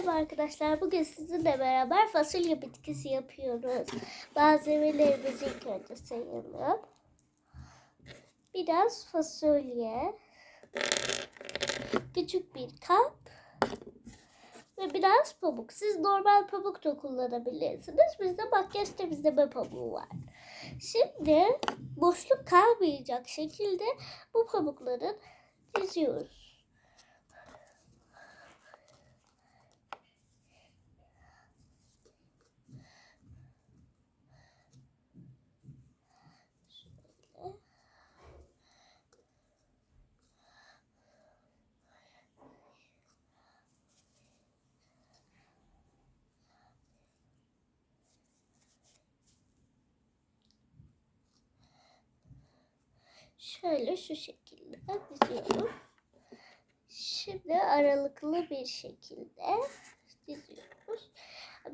Merhaba arkadaşlar. Bugün sizinle beraber fasulye bitkisi yapıyoruz. Malzemelerimizi ilk önce sayalım. Biraz fasulye. Küçük bir kap. Ve biraz pamuk. Siz normal pamuk da kullanabilirsiniz. Bizde makyaj temizleme pamuğu var. Şimdi boşluk kalmayacak şekilde bu pamukların diziyoruz. Şöyle şu şekilde diziyorum. Şimdi aralıklı bir şekilde diziyoruz.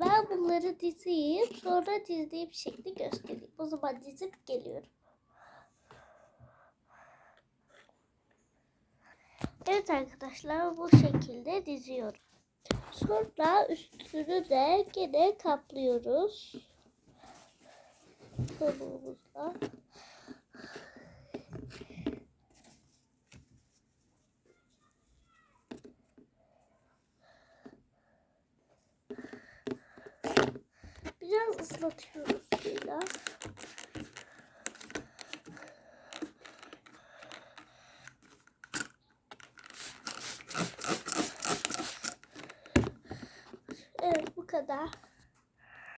Ben bunları dizeyim sonra dizdiğim şekli göstereyim. O zaman dizip geliyorum. Evet arkadaşlar bu şekilde diziyorum. Sonra üstünü de gene kaplıyoruz. Pamuğumuzla. Biraz ıslatıyoruz suyla. Evet bu kadar.